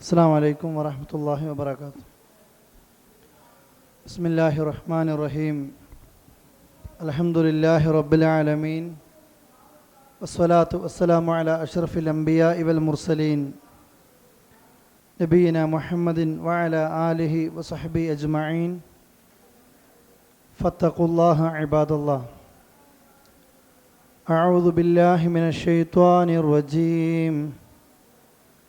السلام عليكم ورحمة الله وبركاته بسم الله الرحمن الرحيم الحمد لله رب العالمين والصلاة والسلام على أشرف الأنبياء والمرسلين نبينا محمد وعلى آله وصحبه أجمعين فاتقوا الله عباد الله أعوذ بالله من الشيطان الرجيم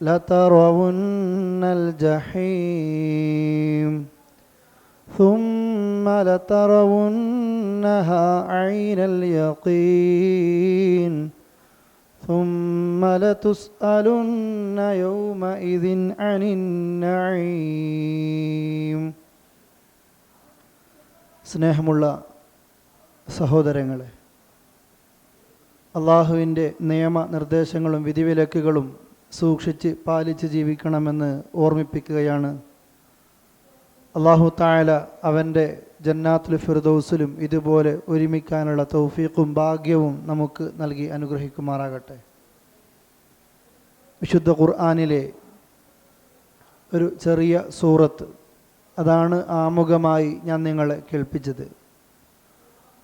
لترون الجحيم ثم لترونها عين اليقين ثم لتسألن يومئذ عن النعيم സ്നേഹമുള്ള സഹോദരങ്ങളെ അള്ളാഹുവിൻ്റെ നിയമനിർദ്ദേശങ്ങളും വിധിവിലക്കുകളും സൂക്ഷിച്ച് പാലിച്ച് ജീവിക്കണമെന്ന് ഓർമ്മിപ്പിക്കുകയാണ്. അള്ളാഹു തായാല അവന്റെ ജന്നാത്തുൽ ഫിർദൗസിലും ഇതുപോലെ ഒരുമിക്കാനുള്ള തൗഫീഖും ഭാഗ്യവും നമുക്ക് നൽകി അനുഗ്രഹിക്കുമാറാകട്ടെ. വിശുദ്ധ ഖുർആാനിലെ ഒരു ചെറിയ സൂറത്ത് അതാണ് ആമുഖമായി ഞാൻ നിങ്ങളെ കേൾപ്പിച്ചത്.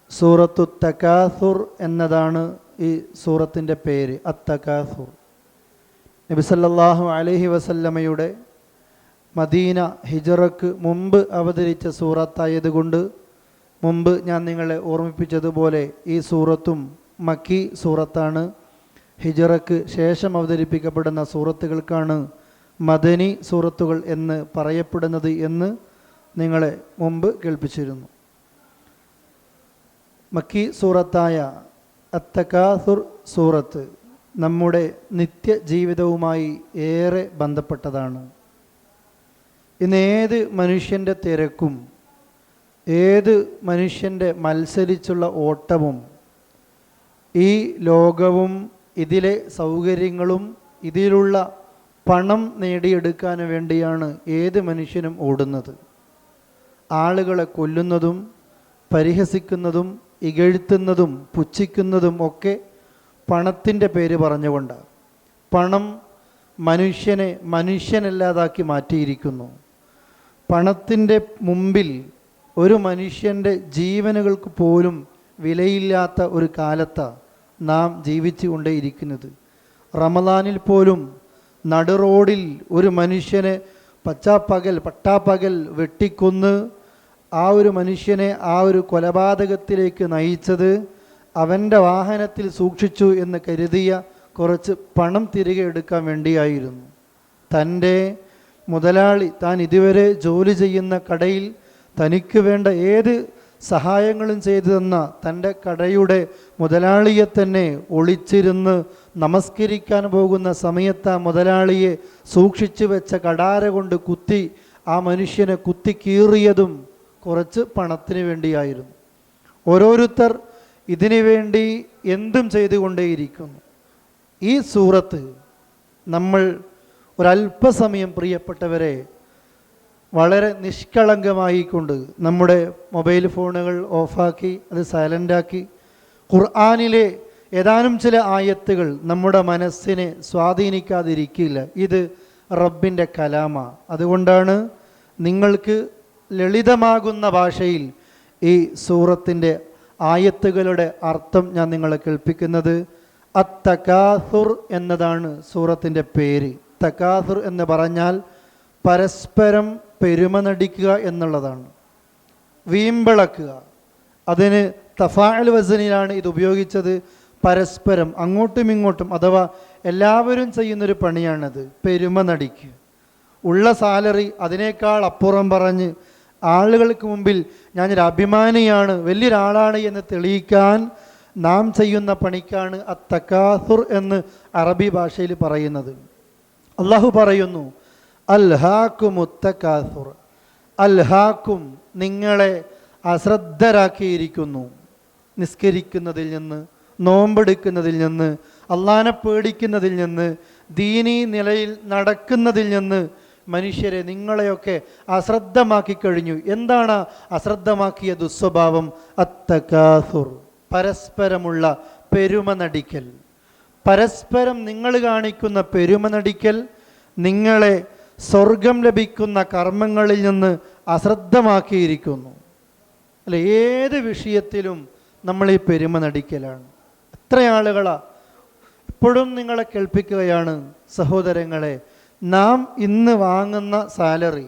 സൂറത്തു തക്കാസുർ എന്നതാണ് ഈ സൂറത്തിന്റെ പേര് അത്തക്കാസുർ നബിസല്ലാഹു അലഹി വസല്ലമയുടെ മദീന ഹിജറക്ക് മുമ്പ് അവതരിച്ച സൂറത്തായതുകൊണ്ട് മുമ്പ് ഞാൻ നിങ്ങളെ ഓർമ്മിപ്പിച്ചതുപോലെ ഈ സൂറത്തും മക്കി സൂറത്താണ്. ഹിജറക്ക് ശേഷം അവതരിപ്പിക്കപ്പെടുന്ന സൂറത്തുകൾക്കാണ് മദനി സൂറത്തുകൾ എന്ന് പറയപ്പെടുന്നത് എന്ന് നിങ്ങളെ മുമ്പ് കേൾപ്പിച്ചിരുന്നു. മക്കി സൂറത്തായ അത്തക്കാസുർ സൂറത്ത് നമ്മുടെ നിത്യജീവിതവുമായി ഏറെ ബന്ധപ്പെട്ടതാണ്. ഇന്ന് ഏത് മനുഷ്യന്റെ തിരക്കും ഏത് മനുഷ്യന്റെ മത്സരിച്ചുള്ള ഓട്ടവും ഈ ലോകവും ഇതിലെ സൗകര്യങ്ങളും ഇതിലുള്ള പണം നേടിയെടുക്കാൻ വേണ്ടിയാണ് ഏത് മനുഷ്യനും ഓടുന്നത്. ആളുകളെ കൊല്ലുന്നതും പരിഹസിക്കുന്നതും ഇകഴ്ത്തുന്നതും പുച്ഛിക്കുന്നതും ഒക്കെ പണത്തിന്റെ പേര് പറഞ്ഞുകൊണ്ട് പണം മനുഷ്യനെ മനുഷ്യനല്ലാതാക്കി മാറ്റിയിരിക്കുന്നു. പണത്തിന്റെ മുമ്പിൽ ഒരു മനുഷ്യന്റെ ജീവനുകൾക്ക് പോലും വിലയില്ലാത്ത ഒരു കാലത്ത് നാം ജീവിച്ചു റമദാനിൽ പോലും നടുറോഡിൽ ഒരു മനുഷ്യനെ പച്ചാപ്പകൽ പട്ടാപ്പകൽ വെട്ടിക്കൊന്ന് ആ ഒരു മനുഷ്യനെ ആ ഒരു കൊലപാതകത്തിലേക്ക് നയിച്ചത് അവന്റെ വാഹനത്തിൽ സൂക്ഷിച്ചു എന്ന് കരുതിയ കുറച്ച് പണം തിരികെ എടുക്കാൻ വേണ്ടിയായിരുന്നു. തന്റെ മുതലാളി താൻ ഇതുവരെ ജോലി ചെയ്യുന്ന കടയിൽ തനിക്ക് വേണ്ട ഏത് സഹായങ്ങളും ചെയ്തു തന്ന തന്റെ കടയുടെ മുതലാളിയെ തന്നെ ഒളിച്ചിരുന്ന് നമസ്കരിക്കാൻ പോകുന്ന സമയത്ത് ആ മുതലാളിയെ സൂക്ഷിച്ചു വെച്ച കടാര കൊണ്ട് കുത്തി ആ മനുഷ്യനെ കുത്തി കീറിയതും കുറച്ച് പണത്തിന് വേണ്ടിയായിരുന്നു. ഓരോരുത്തർ ഇതിനു വേണ്ടി എന്തും ചെയ്തുകൊണ്ടേയിരിക്കുന്നു. ഈ സൂറത്ത് നമ്മൾ ഒരല്പസമയം പ്രിയപ്പെട്ടവരെ വളരെ നിഷ്കളങ്കമായിക്കൊണ്ട് നമ്മുടെ മൊബൈൽ ഫോണുകൾ ഓഫാക്കി അത് സൈലന്റാക്കി ഖുർആാനിലെ ഏതാനും ചില ആയത്തുകൾ നമ്മുടെ മനസ്സിനെ സ്വാധീനിക്കാതിരിക്കില്ല. ഇത് റബ്ബിന്റെ കലാമ. അതുകൊണ്ടാണ് നിങ്ങൾക്ക് ലളിതമാകുന്ന ഭാഷയിൽ ഈ സൂറത്തിന്റെ ആയത്തുകളുടെ അർത്ഥം ഞാൻ നിങ്ങളെ കേൾപ്പിക്കുന്നത് അത്തക്കാസുർ എന്നതാണ് സൂറത്തിന്റെ പേര്. തക്കാസുർ എന്ന് പറഞ്ഞാൽ പരസ്പരം പെരുമ നടിക്കുക എന്നുള്ളതാണ്. വീമ്പിളക്കുക അതിന് തഫാൽ വസനിലാണ് ഇത് ഉപയോഗിച്ചത്. പരസ്പരം അങ്ങോട്ടും ഇങ്ങോട്ടും അഥവാ എല്ലാവരും ചെയ്യുന്നൊരു പണിയാണത്. പെരുമ നടിക്കുക. ഉള്ള സാലറി അതിനേക്കാൾ അപ്പുറം പറഞ്ഞ് ആളുകൾക്ക് മുമ്പിൽ ഞാനൊരു അഭിമാനിയാണ് വലിയൊരാളാണ് എന്ന് തെളിയിക്കാൻ നാം ചെയ്യുന്ന പണിക്കാണ് അത്തക്കാസുർ എന്ന് അറബി ഭാഷയിൽ പറയുന്നത്. അള്ളാഹു പറയുന്നു അൽഹാക്കുമുത്തക്കാസുർ അൽഹാക്കും നിങ്ങളെ അശ്രദ്ധരാക്കിയിരിക്കുന്നു. നിസ്കരിക്കുന്നതിൽ നിന്ന് നോമ്പെടുക്കുന്നതിൽ നിന്ന് അള്ളാനെ പേടിക്കുന്നതിൽ നിന്ന് ദീനീ നിലയിൽ നടക്കുന്നതിൽ നിന്ന് മനുഷ്യരെ നിങ്ങളെയൊക്കെ അശ്രദ്ധമാക്കി കഴിഞ്ഞു. എന്താണ് അശ്രദ്ധമാക്കിയ ദുസ്വഭാവം അത്തകാസുർ പരസ്പരമുള്ള പെരുമ നടിക്കൽ. പരസ്പരം നിങ്ങൾ കാണിക്കുന്ന പെരുമ നടിക്കൽ നിങ്ങളെ സ്വർഗം ലഭിക്കുന്ന കർമ്മങ്ങളിൽ നിന്ന് അശ്രദ്ധമാക്കിയിരിക്കുന്നു. അല്ല ഏത് വിഷയത്തിലും നമ്മൾ ഈ പെരുമ നടിക്കലാണ്. എത്ര ആളുകളാ ഇപ്പോഴും നിങ്ങളെ കേൾപ്പിക്കുകയാണ് സഹോദരങ്ങളെ നാം ഇന്ന് വാങ്ങുന്ന സാലറി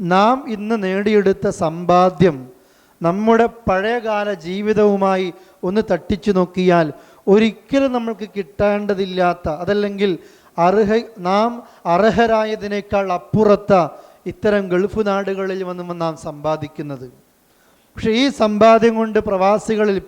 നാം ഇന്ന് നേടിയെടുത്ത സമ്പാദ്യം നമ്മുടെ പഴയകാല ജീവിതവുമായി ഒന്ന് തട്ടിച്ചു നോക്കിയാൽ ഒരിക്കലും നമ്മൾക്ക് കിട്ടേണ്ടതില്ലാത്ത അതല്ലെങ്കിൽ അർഹ നാം അർഹരായതിനേക്കാൾ അപ്പുറത്ത ഇത്തരം ഗൾഫ് നാടുകളിൽ വന്ന് നാം സമ്പാദിക്കുന്നത്. പക്ഷേ ഈ സമ്പാദ്യം കൊണ്ട് പ്രവാസികളിൽ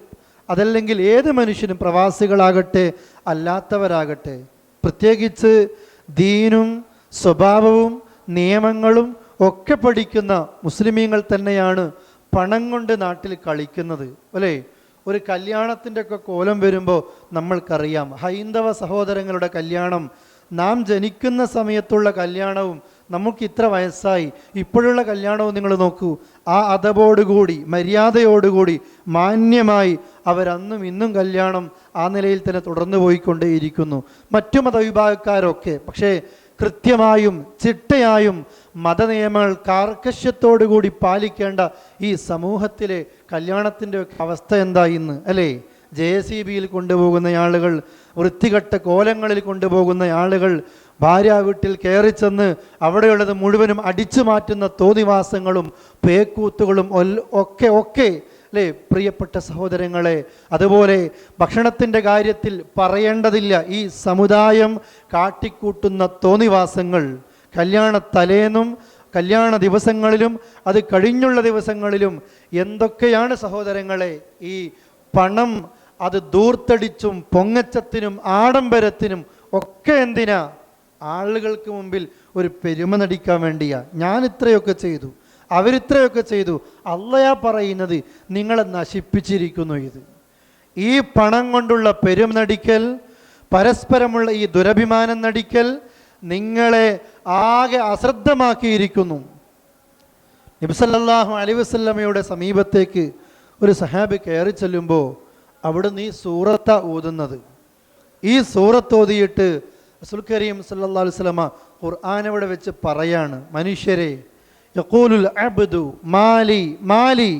അതല്ലെങ്കിൽ ഏത് മനുഷ്യനും പ്രവാസികളാകട്ടെ അല്ലാത്തവരാകട്ടെ പ്രത്യേകിച്ച് ദീനും സ്വഭാവവും നിയമങ്ങളും ഒക്കെ പഠിക്കുന്ന മുസ്ലിമീങ്ങൾ തന്നെയാണ് പണം കൊണ്ട് നാട്ടിൽ കളിക്കുന്നത്. അല്ലേ? ഒരു കല്യാണത്തിന്റെ ഒക്കെ കോലം വരുമ്പോൾ നമ്മൾക്കറിയാം ഹൈന്ദവ സഹോദരങ്ങളുടെ കല്യാണം നാം ജനിക്കുന്ന സമയത്തുള്ള കല്യാണവും നമുക്ക് ഇത്ര വയസ്സായി. ഇപ്പോഴുള്ള കല്യാണവും നിങ്ങൾ നോക്കൂ ആ അതപോടുകൂടി മര്യാദയോടുകൂടി മാന്യമായി അവരന്നും ഇന്നും കല്യാണം ആ നിലയിൽ തന്നെ തുടർന്നു പോയിക്കൊണ്ടേയിരിക്കുന്നു മറ്റു മതവിഭാഗക്കാരൊക്കെ പക്ഷേ കൃത്യമായും ചിട്ടയായും മതനിയമങ്ങൾ കാർക്കശ്യത്തോടുകൂടി പാലിക്കേണ്ട ഈ സമൂഹത്തിലെ കല്യാണത്തിന്റെ അവസ്ഥ എന്താ ഇന്ന് അല്ലേ? ജെ സി ബിയിൽ കൊണ്ടുപോകുന്ന ആളുകൾ വൃത്തികെട്ട കോലങ്ങളിൽ കൊണ്ടുപോകുന്ന ആളുകൾ ഭാര്യ വീട്ടിൽ കയറി ചെന്ന് അവിടെയുള്ളത് മുഴുവനും അടിച്ചു മാറ്റുന്ന തോതിവാസങ്ങളും പേക്കൂത്തുകളും ഒക്കെ ഒക്കെ അല്ലേ പ്രിയപ്പെട്ട സഹോദരങ്ങളെ അതുപോലെ ഭക്ഷണത്തിന്റെ കാര്യത്തിൽ പറയേണ്ടതില്ല. ഈ സമുദായം കാട്ടിക്കൂട്ടുന്ന തോന്നിവാസങ്ങൾ കല്യാണ തലേന്നും കല്യാണ ദിവസങ്ങളിലും അത് കഴിഞ്ഞുള്ള ദിവസങ്ങളിലും എന്തൊക്കെയാണ് സഹോദരങ്ങളെ ഈ പണം അത് ദൂർത്തടിച്ചും പൊങ്ങച്ചത്തിനും ആഡംബരത്തിനും ഒക്കെ എന്തിനാ? ആളുകൾക്ക് മുമ്പിൽ ഒരു പെരുമ നടിക്കാൻ വേണ്ടിയാ. ഞാൻ ഇത്രയൊക്കെ ചെയ്തു. അവരിത്രയൊക്കെ ചെയ്തു. അല്ലയാ പറയുന്നത് നിങ്ങളെ നശിപ്പിച്ചിരിക്കുന്നു ഇത്. ഈ പണം കൊണ്ടുള്ള പെരും നടിക്കൽ പരസ്പരമുള്ള ഈ ദുരഭിമാനം നടിക്കൽ നിങ്ങളെ ആകെ അശ്രദ്ധമാക്കിയിരിക്കുന്നു. നബ്സല്ലാഹു അലി വസല്ലമയുടെ സമീപത്തേക്ക് ഒരു സഹാബി കയറി ചെല്ലുമ്പോൾ അവിടുന്ന് ഈ സൂറത്ത ഊതുന്നത്. ഈ സൂറത്ത് ഓതിയിട്ട് റസൂൽ കരീം സല്ലാ ഖുർആൻ അവിടെ വെച്ച് പറയാണ് മനുഷ്യരെ യഖൂലുൽ അബ്ദു മാലി മാലി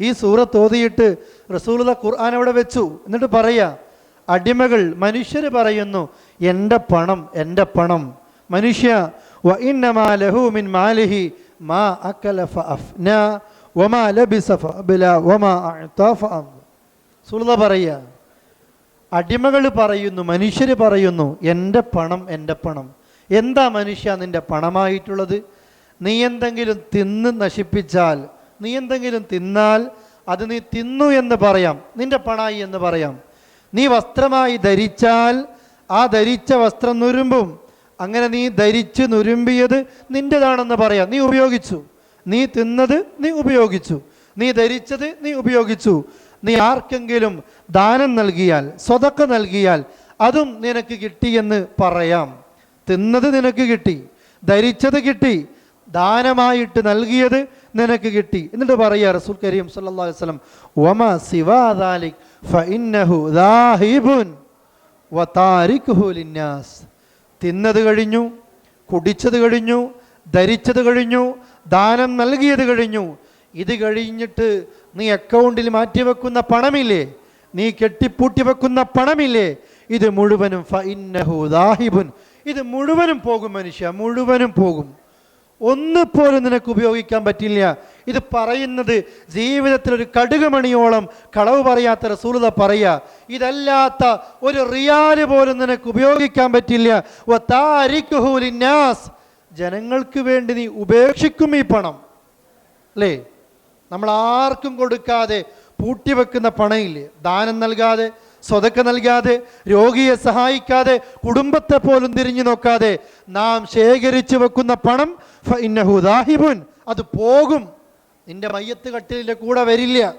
ഈ സൂറത്ത് ഓതിയിട്ട് റസൂലുള്ള ഖുർആൻ അവിടെ വെച്ചു. എന്നിട്ട് പറയാ അടിമകൾ മനുഷ്യർ പറയുന്നു എന്റെ പണം എന്റെ പണം. മനുഷ്യ വ ഇന്നമാ ലഹു മിൻ മാലിഹി മാ അക്കല ഫഅഫ്ന വമാ ലബിസ ഫഅബ്ല വമാ അഅത ഫഅദ് സുൽത പറയാ അടിമകൾ പറയുന്നു മനുഷ്യർ പറയുന്നു എന്റെ പണം എന്റെ പണം. എന്താ മനുഷ്യ നിന്റെ പണമായിട്ടുള്ളത്? നീ എന്തെങ്കിലും തിന്ന് നശിപ്പിച്ചാൽ നീ എന്തെങ്കിലും തിന്നാൽ അത് നീ തിന്നു എന്ന് പറയാം. നിന്റെ പണായി എന്ന് പറയാം. നീ വസ്ത്രമായി ധരിച്ചാൽ ആ ധരിച്ച വസ്ത്രം നുരുമ്പും. അങ്ങനെ നീ ധരിച്ച് നുരുമ്പിയത് നിന്റെതാണെന്ന് പറയാം. നീ ഉപയോഗിച്ചു. നീ തിന്നത് നീ ഉപയോഗിച്ചു. നീ ധരിച്ചത് നീ ഉപയോഗിച്ചു. നീ ആർക്കെങ്കിലും ദാനം നൽകിയാൽ സ്വതക്ക നൽകിയാൽ അതും നിനക്ക് കിട്ടിയെന്ന് പറയാം. തിന്നത് നിനക്ക് കിട്ടി. ധരിച്ചത് കിട്ടി. ദാനമായിട്ട് നൽകിയത് നിനക്ക് കിട്ടി. എന്നിട്ട് പറയുക റസൂൽ കരീം ലിന്നാസ്. തിന്നത് കഴിഞ്ഞു കുടിച്ചത് കഴിഞ്ഞു ധരിച്ചത് കഴിഞ്ഞു ദാനം നൽകിയത് കഴിഞ്ഞു. ഇത് കഴിഞ്ഞിട്ട് നീ അക്കൗണ്ടിൽ മാറ്റി വെക്കുന്ന പണമില്ലേ? നീ കെട്ടിപ്പൂട്ടി വെക്കുന്ന പണമില്ലേ? ഇത് മുഴുവനും ഫഇന്നഹു ദാഹിബുൻ. ഇത് മുഴുവനും പോകും മനുഷ്യ മുഴുവനും പോകും. ഒന്നുപോലും നിനക്ക് ഉപയോഗിക്കാൻ പറ്റില്ല. ഇത് പറയുന്നത് ജീവിതത്തിൽ ഒരു കടുകുമണിയോളം കളവ് പറയാത്ത റസൂലത പറയുക. ഇതല്ലാത്ത ഒരു റിയാൽ പോലും നിനക്ക് ഉപയോഗിക്കാൻ പറ്റില്ല. ജനങ്ങൾക്ക് വേണ്ടി നീ ഉപേക്ഷിക്കും ഈ പണം. അല്ലേ? നമ്മൾ ആർക്കും കൊടുക്കാതെ പൂട്ടിവെക്കുന്ന പണയില്ലേ ദാനം നൽകാതെ സ്വതക്ക നൽകാതെ രോഗിയെ സഹായിക്കാതെ കുടുംബത്തെ പോലും തിരിഞ്ഞു നോക്കാതെ നാം ശേഖരിച്ചു വെക്കുന്ന പണം ഫഇന്നഹു ദാഹിബുൻ. അത് പോകും. നിന്റെ മയ്യത്ത് കട്ടിലിന്റെ കൂടെ വരില്ല.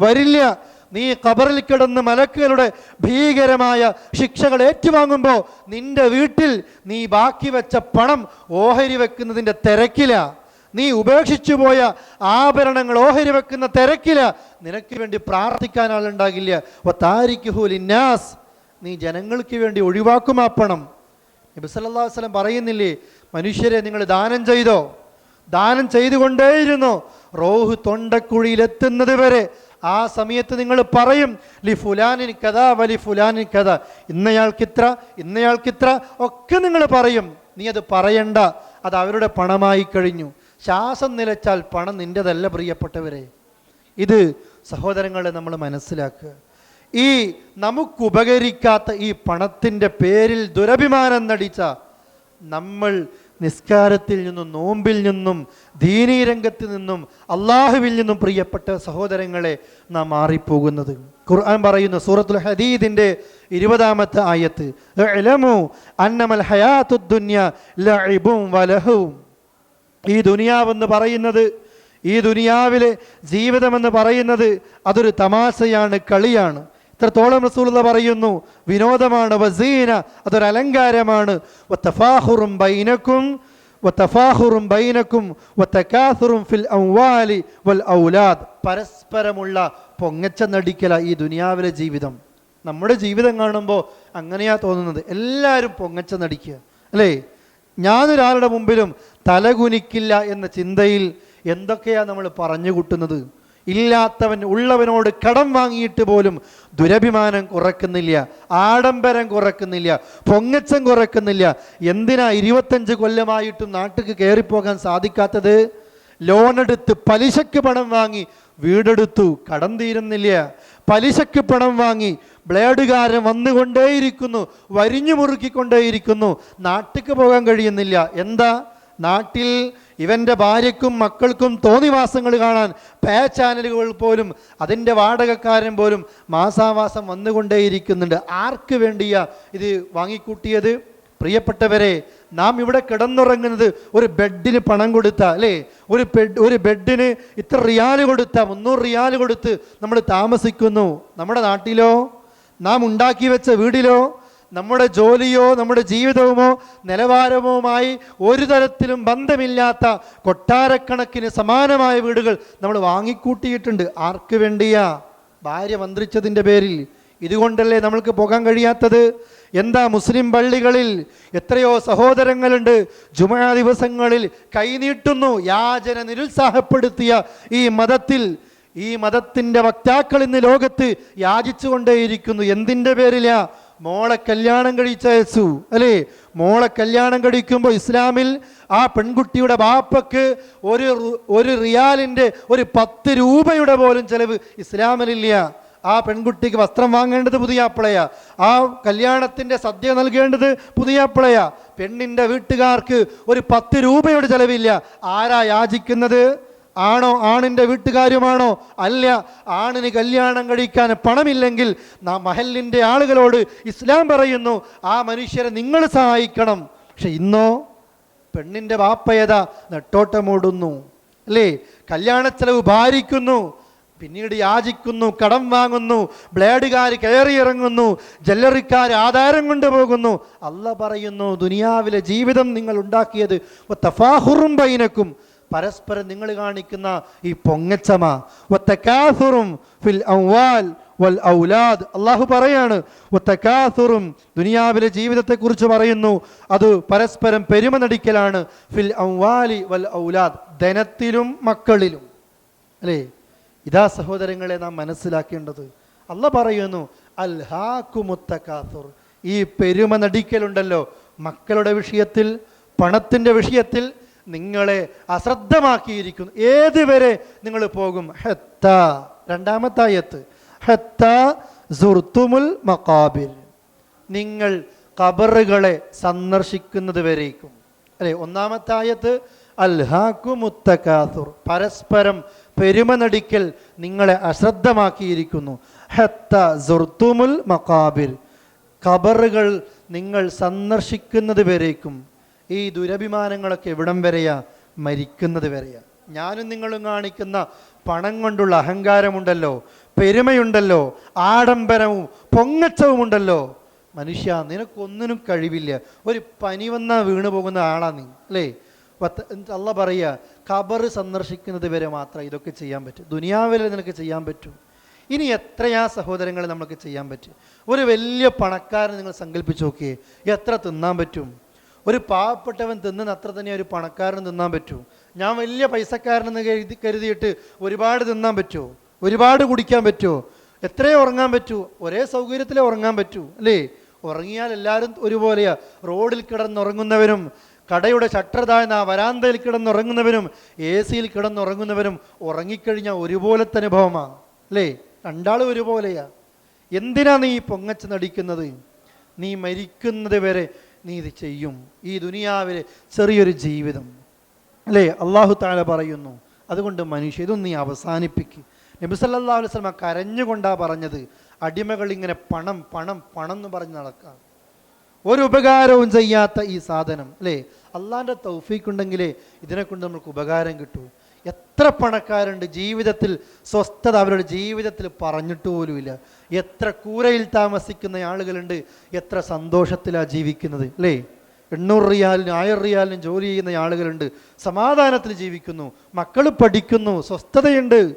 വരില്ല. നീ കബറിൽ കിടന്ന് മലക്കുകളുടെ ഭീകരമായ ശിക്ഷകൾ ഏറ്റുവാങ്ങുമ്പോൾ നിന്റെ വീട്ടിൽ നീ ബാക്കി വെച്ച പണം ഓഹരി വെക്കുന്നതിന്റെ തിരക്കില. നീ ഉപേക്ഷിച്ചു പോയ ആഭരണങ്ങൾ ഓഹരി വെക്കുന്ന തിരക്കില നിനക്ക് വേണ്ടി പ്രാർത്ഥിക്കാൻ ആളുണ്ടാകില്ല. ഓ താരിക്കുഹുലിന്നാസ് നീ ജനങ്ങൾക്ക് വേണ്ടി ഒഴിവാക്കുമാപ്പണം. ആ വസ്ലം പറയുന്നില്ലേ മനുഷ്യരെ നിങ്ങൾ ദാനം ചെയ്തോ? ദാനം ചെയ്തുകൊണ്ടേയിരുന്നു. റോഹ് തൊണ്ടക്കുഴിയിലെത്തുന്നത് വരെ ആ സമയത്ത് നിങ്ങൾ പറയും ലി ഫുലാനിൻ കഥ വലി ഫുലാനിൻ കഥ. ഇന്നയാൾക്കിത്ര ഇന്നയാൾക്കിത്ര ഒക്കെ നിങ്ങൾ പറയും. നീ അത് പറയണ്ട. അത് അവരുടെ പണമായി കഴിഞ്ഞു. ശ്വാസം നിലച്ചാൽ പണം നിന്റെതല്ല പ്രിയപ്പെട്ടവരെ. ഇത് സഹോദരങ്ങളെ നമ്മൾ മനസ്സിലാക്കുക. ഈ നമുക്കുപകരിക്കാത്ത ഈ പണത്തിന്റെ പേരിൽ ദുരഭിമാനം നടിച്ച നമ്മൾ നിസ്കാരത്തിൽ നിന്നും നോമ്പിൽ നിന്നും ദീനീരംഗത്ത് നിന്നും അള്ളാഹുവിൽ നിന്നും പ്രിയപ്പെട്ട സഹോദരങ്ങളെ നാം മാറിപ്പോകുന്നത്. ഖുർആൻ പറയുന്നു സൂറത്തുൽ ഹദീദിന്റെ ഇരുപതാമത്തെ ആയത്ത് "ഇഅ്ലമു അന്നമൽ ഹയാത്തു ദുന്യ ലഇബും വലഹുവും ഈ ദുനിയാവെന്ന് പറയുന്നത് ഈ ദുനിയാവിലെ ജീവിതമെന്ന് പറയുന്നത് അതൊരു തമാശയാണ് കളിയാണ്. ഇത്രത്തോളം റസൂലത പറയുന്നു വിനോദമാണ് വസീന അതൊരു അലങ്കാരമാണ്. വത്തഫാഹുറും ബൈനക്കും വത്തഫാഹുറും ബൈനക്കും വത്തകാസുറും ഫിൽ ഔവാലി വൽ ഔലാദ്. പരസ്പരമുള്ള പൊങ്ങച്ച നടിക്കല ഈ ദുനിയാവിലെ ജീവിതം. നമ്മുടെ ജീവിതം കാണുമ്പോൾ അങ്ങനെയാ തോന്നുന്നത്. എല്ലാവരും പൊങ്ങച്ച നടിക്കുക. അല്ലേ? ഞാനൊരാളുടെ മുമ്പിലും തലകുനിക്കില്ല എന്ന ചിന്തയിൽ എന്തൊക്കെയാ നമ്മൾ പറഞ്ഞു കൂട്ടുന്നത്? ഇല്ലാത്തവൻ ഉള്ളവനോട് കടം വാങ്ങിയിട്ട് പോലും ദുരഭിമാനം കുറക്കുന്നില്ല ആഡംബരം കുറക്കുന്നില്ല പൊങ്ങച്ചം കുറക്കുന്നില്ല. എന്തിനാ ഇരുപത്തഞ്ച് കൊല്ലമായിട്ടും നാട്ടിൽ കയറിപ്പോകാൻ സാധിക്കാത്തത്? ലോണെടുത്ത് പലിശക്ക് പണം വാങ്ങി വീടെടുത്തു കടം തീരുന്നില്ല. പലിശക്ക് പണം വാങ്ങി ബ്ലേഡുകാരൻ വന്നുകൊണ്ടേയിരിക്കുന്നു വരിഞ്ഞു മുറുക്കിക്കൊണ്ടേയിരിക്കുന്നു. നാട്ടിക്ക് പോകാൻ കഴിയുന്നില്ല. എന്താ? നാട്ടിൽ ഇവന്റെ ഭാര്യയ്ക്കും മക്കൾക്കും തോന്നിവാസങ്ങൾ കാണാൻ പേ ചാനലുകൾ പോലും അതിന്റെ വാടകക്കാരൻ പോലും മാസാമാസം വന്നുകൊണ്ടേയിരിക്കുന്നുണ്ട്. ആർക്ക് വേണ്ടിയാ ഇത് വാങ്ങിക്കൂട്ടിയത്? പ്രിയപ്പെട്ടവരെ നാം ഇവിടെ കിടന്നുറങ്ങുന്നത് ഒരു ബെഡിന് പണം കൊടുത്ത അല്ലേ? ഒരു ബെഡ് ഒരു ബെഡിന് ഇത്ര റിയാൽ കൊടുത്ത മുന്നൂറ് റിയാൽ കൊടുത്ത് നമ്മൾ താമസിക്കുന്നു. നമ്മുടെ നാട്ടിലോ? നാം ഉണ്ടാക്കി വെച്ച വീടിലോ? നമ്മുടെ ജോലിയോ നമ്മുടെ ജീവിതവുമോ നിലവാരവുമായി ഒരു തരത്തിലും ബന്ധമില്ലാത്ത കൊട്ടാരക്കണക്കിന് സമാനമായ വീടുകൾ നമ്മൾ വാങ്ങിക്കൂട്ടിയിട്ടുണ്ട്. ആർക്ക് വേണ്ടിയാ? ഭാര്യ മന്ത്രിച്ചതിന്റെ പേരിൽ. ഇതുകൊണ്ടല്ലേ നമ്മൾക്ക് പോകാൻ കഴിയാത്തത്? എന്താ മുസ്ലിം പള്ളികളിൽ എത്രയോ സഹോദരങ്ങളുണ്ട്? ജുമാ ദിവസങ്ങളിൽ കൈനീട്ടുന്നു യാചന നിരുത്സാഹപ്പെടുത്തിയ ഈ മതത്തിൽ. ഈ മതത്തിന്റെ വക്താക്കൾ ഇന്ന് ലോകത്ത് യാചിച്ചുകൊണ്ടേയിരിക്കുന്നു. എന്തിന്റെ പേരിലാ? മോളെ കല്യാണം കഴിച്ചയച്ചു അല്ലേ? മോളെ കല്യാണം കഴിക്കുമ്പോൾ ഇസ്ലാമിൽ ആ പെൺകുട്ടിയുടെ ബാപ്പക്ക് ഒരു ഒരു റിയാലിന്റെ ഒരു പത്ത് രൂപയുടെ പോലും ചെലവ് ഇസ്ലാമിലില്ല. ആ പെൺകുട്ടിക്ക് വസ്ത്രം വാങ്ങേണ്ടത് പുതിയാപ്പിളയാ ആ കല്യാണത്തിന്റെ സദ്യ നൽകേണ്ടത് പുതിയാപ്പിളയാ പെണ്ണിന്റെ വീട്ടുകാർക്ക് ഒരു പത്ത് രൂപയുടെ ചിലവില്ല. ആരാ യാചിക്കുന്നത്? ആണോ ആണിന്റെ വീട്ടുകാരുമാണോ അല്ല ആണിന് കല്യാണം കഴിക്കാൻ പണമില്ലെങ്കിൽ നാ മഹലിന്റെ ആളുകളോട് ഇസ്ലാം പറയുന്നു ആ മനുഷ്യരെ നിങ്ങൾ സഹായിക്കണം. പക്ഷെ ഇന്നോ പെണ്ണിന്റെ വാപ്പയത നെട്ടോട്ടമൂടുന്നു അല്ലേ? കല്യാണ കല്യാണച്ചെലവ് ഭാരിക്കുന്നു പിന്നീട് യാചിക്കുന്നു കടം വാങ്ങുന്നു ബ്ലേഡുകാർ കയറിയിറങ്ങുന്നു ജല്ലറിക്കാർ ആധാരം കൊണ്ടുപോകുന്നു. അല്ല പറയുന്നു ദുനിയാവിലെ ജീവിതം നിങ്ങൾ ഉണ്ടാക്കിയത് തഫാഹുറും ബൈനക്കും. പരസ്പരം നിങ്ങൾ കാണിക്കുന്ന ഈ പൊങ്ങച്ചമ. ഫിൽ ഔവാൽ വൽ ഔലാദ്. അള്ളാഹു പറയാണ് ഒത്തക്കാസുറും ദുനിയാവിലെ ജീവിതത്തെക്കുറിച്ച് പറയുന്നു അത് പരസ്പരം പെരുമ നടിക്കലാണ്. ഫിൽ ഔവാലി വൽ ഔലാദ് ധനത്തിലും മക്കളിലും. അല്ലേ? ഇതാ സഹോദരങ്ങളെ നാം മനസ്സിലാക്കേണ്ടത്. അല്ല പറയുന്നു അൽഹാക്കുമുത്തക്കാസുർ ഈ പെരുമ നടിക്കലുണ്ടല്ലോ മക്കളുടെ വിഷയത്തിൽ പണത്തിന്റെ വിഷയത്തിൽ നിങ്ങളെ അശ്രദ്ധമാക്കിയിരിക്കുന്നു. ഏതുവരെ നിങ്ങൾ പോകും? ഹെത്ത. രണ്ടാമത്തായത്ത് ഹെത്ത സുർത്തുമുൽ മക്കാബിൽ നിങ്ങൾ കബറുകളെ സന്ദർശിക്കുന്നത് വരേക്കും. അല്ലെ? ഒന്നാമത്തെ ആയത്ത് അൽഹാക്കുമുത്തക്കാസുർ പരസ്പരം പെരുമനടിക്കൽ നിങ്ങളെ അശ്രദ്ധമാക്കിയിരിക്കുന്നു. ഹത്ത സുർത്തുമുൽ മക്കാബിൽ ഖബറുകൾ നിങ്ങൾ സന്ദർശിക്കുന്നത് വരേക്കും. ഈ ദുരഭിമാനങ്ങളൊക്കെ എവിടം വരെയാ? മരിക്കുന്നത് വരെയാ. ഞാനും നിങ്ങളും കാണിക്കുന്ന പണം കൊണ്ടുള്ള അഹങ്കാരമുണ്ടല്ലോ പെരുമയുണ്ടല്ലോ ആഡംബരവും പൊങ്ങച്ചവുമുണ്ടല്ലോ. മനുഷ്യ നിനക്കൊന്നിനും കഴിവില്ല. ഒരു പനി വന്നാൽ വീണു പോകുന്ന ആളാ നീ അല്ലേ? അല്ല പറയുക ഖബർ സന്ദർശിക്കുന്നത് വരെ മാത്രം ഇതൊക്കെ ചെയ്യാൻ പറ്റും. ദുനിയാവിൽ നിനക്ക് ചെയ്യാൻ പറ്റും. ഇനി എത്രയാ സഹോദരങ്ങൾ നമുക്ക് ചെയ്യാൻ പറ്റും? ഒരു വലിയ പണക്കാരൻ നിങ്ങൾ സങ്കല്പിച്ച് നോക്കിയേ എത്ര തിന്നാൻ പറ്റും? ഒരു പാവപ്പെട്ടവൻ തിന്നുന്ന അത്ര തന്നെ ഒരു പണക്കാരൻ തിന്നാൻ പറ്റുമോ ഞാൻ വലിയ പൈസക്കാരനെന്ന് കരുതി കരുതിയിട്ട് ഒരുപാട് തിന്നാൻ പറ്റുമോ ഒരുപാട് കുടിക്കാൻ പറ്റുമോ എത്രയോ ഉറങ്ങാൻ പറ്റൂ. ഒരേ സൗകര്യത്തിലേ ഉറങ്ങാൻ പറ്റൂ അല്ലേ? ഉറങ്ങിയാൽ എല്ലാവരും ഒരുപോലെയാ. റോഡിൽ കിടന്നുറങ്ങുന്നവരും കടയുടെ ഷട്ടർ താഴ്ന്ന വരാന്തയിൽ കിടന്നുറങ്ങുന്നവരും എ സിയിൽ കിടന്നുറങ്ങുന്നവരും ഉറങ്ങിക്കഴിഞ്ഞാൽ ഒരുപോലത്തെ അനുഭവമാണ് അല്ലേ? രണ്ടാളും ഒരുപോലെയാ. എന്തിനാ നീ പൊങ്ങച്ച് നടിക്കുന്നത്? നീ മരിക്കുന്നത് വരെ നീ ഇത് ചെയ്യും. ഈ ദുനിയാവിലെ ചെറിയൊരു ജീവിതം. അല്ലേ? അള്ളാഹു താല പറയുന്നു അതുകൊണ്ട് മനുഷ്യ ഇതൊന്നും നീ അവസാനിപ്പിക്ക്. നബിസല്ലാ അലൈഹി വസല്ലമ കരഞ്ഞുകൊണ്ടാ പറഞ്ഞത് അടിമകൾ ഇങ്ങനെ പണം പണം പണം എന്ന് പറഞ്ഞ് നടക്കുക ഒരു ഉപകാരവും ചെയ്യാത്ത ഈ സാധനം അല്ലേ? അള്ളാന്റെ തൗഫീക്ക് ഉണ്ടെങ്കിലേ ഇതിനെ കൊണ്ട് നമുക്ക് ഉപകാരം കിട്ടൂ. എത്ര പണക്കാരുണ്ട് ജീവിതത്തിൽ സ്വസ്ഥത അവരുടെ ജീവിതത്തിൽ പറഞ്ഞിട്ട് പോലുമില്ല എത്ര കൂരയിൽ താമസിക്കുന്ന ആളുകളുണ്ട് എത്ര സന്തോഷത്തിലാണ് ജീവിക്കുന്നത് അല്ലേ? എണ്ണൂറ് റിയാലിനും ആയിരം റിയാലിനും ജോലി ചെയ്യുന്ന ആളുകളുണ്ട് സമാധാനത്തിൽ ജീവിക്കുന്നു മക്കൾ പഠിക്കുന്നു സ്വസ്ഥതയുണ്ട്.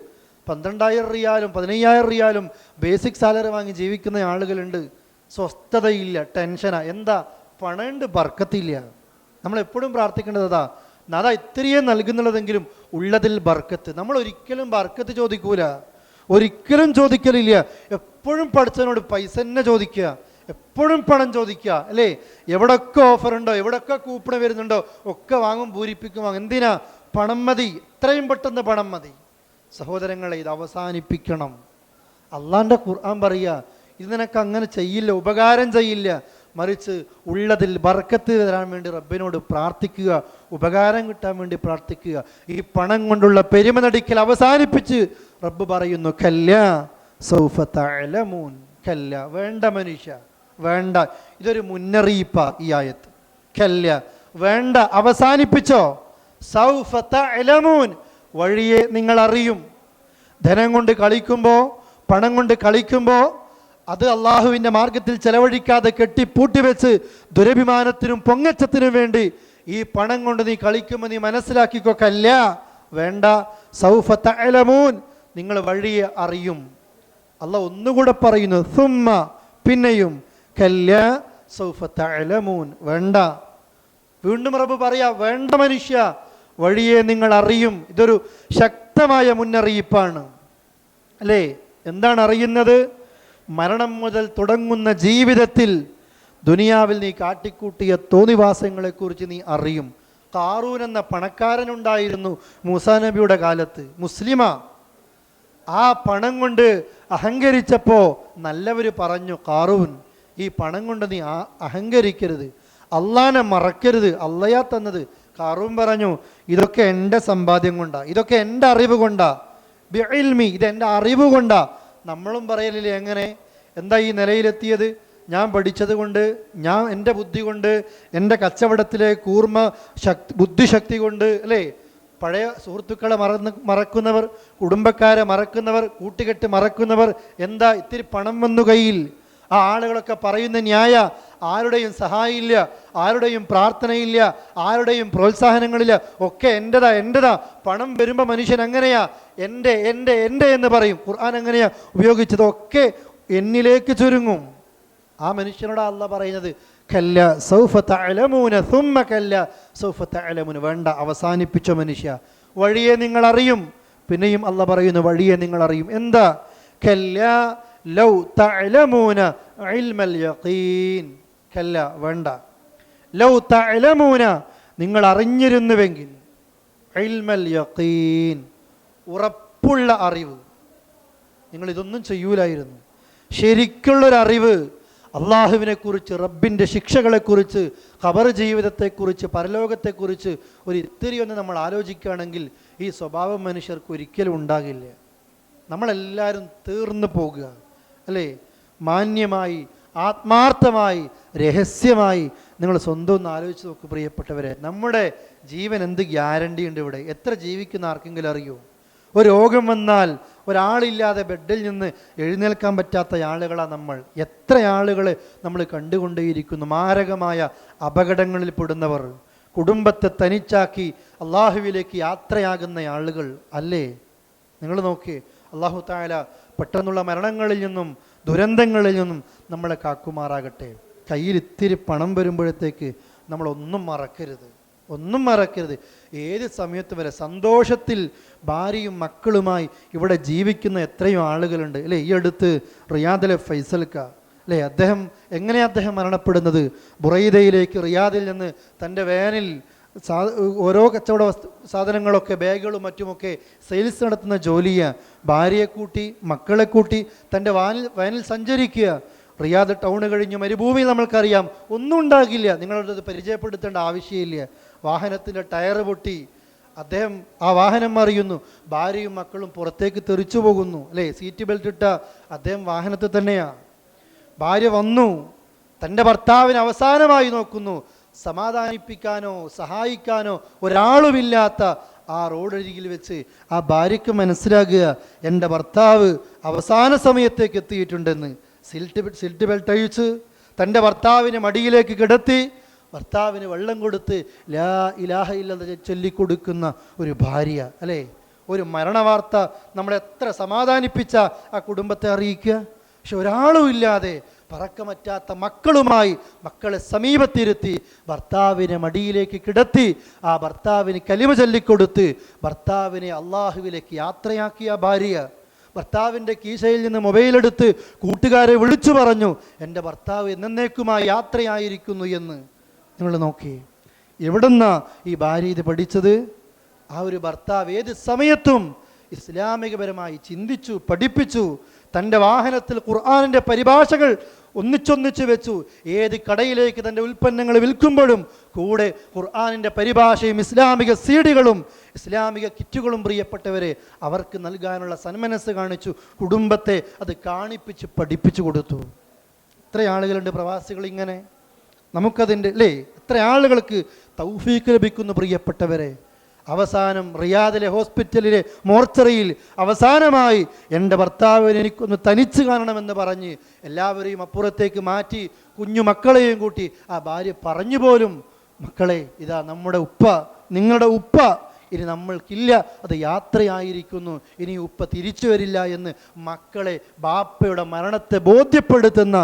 പന്ത്രണ്ടായിരം റിയാലും പതിനയ്യായിരം റിയാലും ബേസിക് സാലറി വാങ്ങി ജീവിക്കുന്ന ആളുകളുണ്ട്. സ്വസ്ഥതയില്ല ടെൻഷനാ. എന്താ? പണമുണ്ട് ബർക്കത്തില്ല. നമ്മൾ എപ്പോഴും പ്രാർത്ഥിക്കേണ്ടത് അതാ നാദാ ഇത്രയേ നൽകുന്നുള്ളതെങ്കിലും ഉള്ളതിൽ ബർക്കത്ത്. നമ്മൾ ഒരിക്കലും ബർക്കത്ത് ചോദിക്കൂല. ഒരിക്കലും ചോദിക്കലില്ല. എപ്പോഴും പഠിച്ചതിനോട് പൈസ തന്നെ ചോദിക്കുക. എപ്പോഴും പണം ചോദിക്കുക അല്ലേ? എവിടൊക്കെ ഓഫർ ഉണ്ടോ എവിടൊക്കെ കൂപ്പൺ വരുന്നുണ്ടോ ഒക്കെ വാങ്ങും പൂരിപ്പിക്കും. എന്തിനാ? പണം മതി. ഇത്രയും പെട്ടെന്ന് പണം മതി. സഹോദരങ്ങളെ ഇത് അവസാനിപ്പിക്കണം. അള്ളാന്റെ ഖുർആൻ പറയുക ഇത് നിനക്ക് അങ്ങനെ ചെയ്യില്ല ഉപകാരം ചെയ്യില്ല. മറിച്ച് ഉള്ളതിൽ ബർക്കത്ത് തരാൻ വേണ്ടി റബ്ബിനോട് പ്രാർത്ഥിക്കുക ഉപകാരം കിട്ടാൻ വേണ്ടി പ്രാർത്ഥിക്കുക. ഈ പണം കൊണ്ടുള്ള പെരുമ നടിക്കൽ അവസാനിപ്പിച്ച് റബ്ബ് പറയുന്നു കല്ല സൗഫ തഅലമൂൻ കല്ല വേണ്ട മനുഷ്യ വേണ്ട. ഇതൊരു മുന്നറിയിപ്പ ഈ ആയത്ത്. കല്ല വേണ്ട അവസാനിപ്പിച്ചോ. സൗഫ തഅലമൂൻ വഴിയെ നിങ്ങൾ അറിയും ധനം കൊണ്ട് കളിക്കുമ്പോൾ പണം കൊണ്ട് കളിക്കുമ്പോൾ അത് അള്ളാഹുവിന്റെ മാർഗത്തിൽ ചെലവഴിക്കാതെ കെട്ടി വെച്ച് ദുരഭിമാനത്തിനും പൊങ്ങച്ചത്തിനും വേണ്ടി ഈ പണം കൊണ്ട് നീ കളിക്കുമ്പോൾ നീ മനസ്സിലാക്കിക്കോ കല്ല വേണ്ട. സൗഫ തലമൂൻ നിങ്ങൾ വഴിയെ അറിയും. അല്ല ഒന്നുകൂടെ പറയുന്നു സുമ്മ. പിന്നെയും കല്ല സൗഫ തലമൂൻ വേണ്ട. വീണ്ടും റബ്ബ് പറയാ വേണ്ട മനുഷ്യ. വഴിയെ നിങ്ങൾ അറിയും. ഇതൊരു ശക്തമായ മുന്നറിയിപ്പാണ്. അല്ലേ? എന്താണ് അറിയുന്നത്? മരണം മുതൽ തുടങ്ങുന്ന ജീവിതത്തിൽ ദുനിയാവിൽ നീ കാട്ടിക്കൂട്ടിയ തോന്നിവാസങ്ങളെക്കുറിച്ച് നീ അറിയും. കാറൂൻ എന്ന പണക്കാരനുണ്ടായിരുന്നു മൂസാ നബിയുടെ കാലത്ത്. മുസ്ലിമ ആ പണം കൊണ്ട് അഹങ്കരിച്ചപ്പോൾ നല്ലവർ പറഞ്ഞു കാറൂൻ ഈ പണം കൊണ്ട് നീ അഹങ്കരിക്കരുത്. അള്ളാനെ മറക്കരുത്. അള്ളയാ തന്നത്. കാറൂൻ പറഞ്ഞു ഇതൊക്കെ എന്റെ സമ്പാദ്യം കൊണ്ടാ. ഇതൊക്കെ എന്റെ അറിവ് കൊണ്ടാ. ബിഇൽമി ഇത് എന്റെ അറിവ് കൊണ്ടാ. നമ്മളും പറയലില്ലേ എങ്ങനെ? എന്താ ഈ നിലയിലെത്തിയത്? ഞാൻ പഠിച്ചത് കൊണ്ട് ഞാൻ എന്റെ ബുദ്ധി കൊണ്ട് എന്റെ കച്ചവടത്തിലെ കൂർമ്മ ശക്തി ബുദ്ധിശക്തി കൊണ്ട് അല്ലേ? പഴയ സുഹൃത്തുക്കളെ മറന്ന് മറക്കുന്നവർ കുടുംബക്കാരെ മറക്കുന്നവർ കൂട്ടുകെട്ട് മറക്കുന്നവർ എന്താ ഇത്തിരി പണം വന്നു കയ്യിൽ? ആ ആളുകളൊക്കെ പറയുന്ന ന്യായ ആരുടെയും സഹായമില്ല ആരുടെയും പ്രാർത്ഥനയില്ല ആരുടെയും പ്രോത്സാഹനങ്ങളില്ല ഒക്കെ എന്റെതാ എന്റെതാ പണം വരുമ്പോൾ മനുഷ്യൻ അങ്ങനെയാ. എന്റെ എന്റെ എന്റെ എന്ന് പറയും. ഖുർആൻ അങ്ങനെയാ. ഉപയോഗിച്ചതൊക്കെ എന്നിലേക്ക് ചുരുങ്ങും. ആ മനുഷ്യനോടാ അല്ല പറയുന്നത്. കല്ല സൗഫ തഅലമൂന സുമ്മ കല്ല. സൗഫ തഅലമൂന വേണ്ട അവസാനിപ്പിച്ച മനുഷ്യ. വഴിയെ നിങ്ങൾ അറിയും പിന്നെയും അല്ല പറയുന്നു വഴിയെ നിങ്ങൾ അറിയും എന്താ? കല്ല ലൗ തലമൂന ഇൽമൽ യഖീൻ. കല്ല വേണ്ട. ലൗ തലമൂന നിങ്ങൾ അറിഞ്ഞിരുന്നുവെങ്കിൽ. ഉറപ്പുള്ള അറിവ്. നിങ്ങൾ ഇതൊന്നും ചെയ്യൂലായിരുന്നു. ശരിക്കുള്ളൊരറിവ് അള്ളാഹുവിനെക്കുറിച്ച് റബ്ബിന്റെ ശിക്ഷകളെക്കുറിച്ച് ഖബർ ജീവിതത്തെക്കുറിച്ച് പരലോകത്തെക്കുറിച്ച് ഒരു ഇത്തിരി ഒന്ന് നമ്മൾ ആലോചിക്കുകയാണെങ്കിൽ ഈ സ്വഭാവം മനുഷ്യർക്ക് ഒരിക്കലും ഉണ്ടാകില്ല. നമ്മളെല്ലാവരും തീർന്നു പോകുക. അല്ലേ? മാന്യമായി ആത്മാർത്ഥമായി രഹസ്യമായി നിങ്ങൾ സ്വന്തം ഒന്ന് ആലോചിച്ച് നോക്കൂ പ്രിയപ്പെട്ടവരെ. നമ്മുടെ ജീവൻ എന്ത് ഗ്യാരണ്ടി ഉണ്ട് ഇവിടെ? എത്ര ജീവിക്കുന്ന ആർക്കെങ്കിലും അറിയോ? ഒരു രോഗം വന്നാൽ ഒരാളില്ലാതെ ബെഡിൽ നിന്ന് എഴുന്നേൽക്കാൻ പറ്റാത്ത ആളുകളാണ് നമ്മൾ. എത്ര ആളുകൾ നമ്മൾ കണ്ടുകൊണ്ടേയിരിക്കുന്നു. മാരകമായ അപകടങ്ങളിൽ പെടുന്നവർ. കുടുംബത്തെ തനിച്ചാക്കി അള്ളാഹുവിലേക്ക് യാത്രയാകുന്ന ആളുകൾ അല്ലേ? നിങ്ങൾ നോക്കി അള്ളാഹു താല പെട്ടെന്നുള്ള മരണങ്ങളിൽ നിന്നും ദുരന്തങ്ങളിൽ നിന്നും നമ്മളെ കാക്കുമാറാകട്ടെ. കയ്യിൽ ഇത്തിരി പണം വരുമ്പോഴത്തേക്ക് നമ്മളൊന്നും മറക്കരുത്. ഒന്നും മറക്കരുത്. ഏത് സമയത്ത് വരെ സന്തോഷത്തിൽ ഭാര്യയും മക്കളുമായി ഇവിടെ ജീവിക്കുന്ന എത്രയോ ആളുകളുണ്ട്. അല്ലേ? ഈ അടുത്ത് റിയാദിലെ ഫൈസൽക്ക. അല്ലേ? അദ്ദേഹം എങ്ങനെയാണ് അദ്ദേഹം മരണപ്പെടുന്നത്? ബുറൈദയിലേക്ക് റിയാദിൽ നിന്ന് തന്റെ വേനിൽ സാ ഓരോ കച്ചവട വസ്തു സാധനങ്ങളൊക്കെ ബാഗുകളും മറ്റുമൊക്കെ സെയിൽസ് നടത്തുന്ന ജോലിയാണ് ഭാര്യയെ കൂട്ടി മക്കളെ കൂട്ടി തന്റെ വാനിൽ വയനിൽ സഞ്ചരിക്കുക. റിയാദ് ടൗൺ കഴിഞ്ഞ് മരുഭൂമി നമ്മൾക്കറിയാം. ഒന്നും ഉണ്ടാകില്ല. നിങ്ങളത് പരിചയപ്പെടുത്തേണ്ട ആവശ്യമില്ല. വാഹനത്തിന്റെ ടയർ പൊട്ടി. അദ്ദേഹം ആ വാഹനം മറിയുന്നു. ഭാര്യയും മക്കളും പുറത്തേക്ക് തെറിച്ചു പോകുന്നു. അല്ലേ? സീറ്റ് ബെൽറ്റ് ഇട്ട അദ്ദേഹം വാഹനത്തിൽ തന്നെയാണ് ഭാര്യ വന്നു. തന്റെ ഭർത്താവിന് അവസാനമായി നോക്കുന്നു. സമാധാനിപ്പിക്കാനോ സഹായിക്കാനോ ഒരാളുമില്ലാത്ത ആ റോഡരികിൽ വെച്ച് ആ ഭാര്യയ്ക്ക് മനസ്സിലാകുക എന്റെ ഭർത്താവ് അവസാന സമയത്തേക്ക് എത്തിയിട്ടുണ്ടെന്ന്. സിൽറ്റ് സിൽറ്റ് ബെൽറ്റ് അഴിച്ച് തന്റെ ഭർത്താവിനെ മടിയിലേക്ക് കിടത്തി ഭർത്താവിന് വെള്ളം കൊടുത്ത് ലാ ഇലാഹ ഇല്ലെന്ന് ചൊല്ലിക്കൊടുക്കുന്ന ഒരു ഭാര്യ അല്ലേ? ഒരു മരണവാർത്ത നമ്മളെ എത്ര സമാധാനിപ്പിച്ച ആ കുടുംബത്തെ അറിയിക്കുക? പക്ഷെ ഒരാളും ഇല്ലാതെ പറക്കമറ്റാത്ത മക്കളുമായി മക്കളെ സമീപത്തിരുത്തി ഭർത്താവിനെ മടിയിലേക്ക് കിടത്തി ആ ഭർത്താവിന് കലിമ ചൊല്ലിക്കൊടുത്ത് ഭർത്താവിനെ അള്ളാഹുവിലേക്ക് യാത്രയാക്കിയ ഭാര്യ. ഭർത്താവിന്റെ കീശയിൽ നിന്ന് മൊബൈലെടുത്ത് കൂട്ടുകാരെ വിളിച്ചു പറഞ്ഞു എന്റെ ഭർത്താവ് എന്നേക്കുമായി യാത്രയായിരിക്കുന്നു എന്ന്. നിങ്ങൾ നോക്കി എവിടുന്ന ഈ ഭാര്യ ഇത് പഠിച്ചത്? ആ ഒരു ഭർത്താവ് ഏത് സമയത്തും ഇസ്ലാമികപരമായി ചിന്തിച്ചു പഠിപ്പിച്ചു തന്റെ വാഹനത്തിൽ ഖുർആാനിന്റെ പരിഭാഷകൾ ഒന്നിച്ചൊന്നിച്ച് വെച്ചു. ഏത് കടയിലേക്ക് തന്റെ ഉൽപ്പന്നങ്ങൾ വിൽക്കുമ്പോഴും കൂടെ ഖുർആാനിന്റെ പരിഭാഷയും ഇസ്ലാമിക സീഡികളും ഇസ്ലാമിക കിറ്റുകളും പ്രിയപ്പെട്ടവരെ അവർക്ക് നൽകാനുള്ള സന്മനസ് കാണിച്ചു. കുടുംബത്തെ അത് കാണിപ്പിച്ച് പഠിപ്പിച്ചു കൊടുത്തു. എത്ര ആളുകളുണ്ട് പ്രവാസികൾ ഇങ്ങനെ. നമുക്കതിന്റെ അല്ലേ? എത്ര ആളുകൾക്ക് തൗഫീക്ക് ലഭിക്കുന്നു പ്രിയപ്പെട്ടവരെ. അവസാനം റിയാദിലെ ഹോസ്പിറ്റലിലെ മോർച്ചറിയിൽ അവസാനമായി എന്റെ ഭർത്താവിനെ എനിക്കൊന്ന് തനിച്ച് കാണണമെന്ന് പറഞ്ഞ് എല്ലാവരെയും അപ്പുറത്തേക്ക് മാറ്റി കുഞ്ഞു മക്കളെയും കൂട്ടി ആ ഭാര്യ പറഞ്ഞു പോലും മക്കളെ ഇതാ നമ്മുടെ ഉപ്പ നിങ്ങളുടെ ഉപ്പ ഇനി നമ്മൾക്കില്ല അത് യാത്രയായിരിക്കുന്നു ഇനി ഉപ്പ തിരിച്ചു വരില്ല എന്ന് മക്കളെ ബാപ്പയുടെ മരണത്തെ ബോധ്യപ്പെടുത്തുന്ന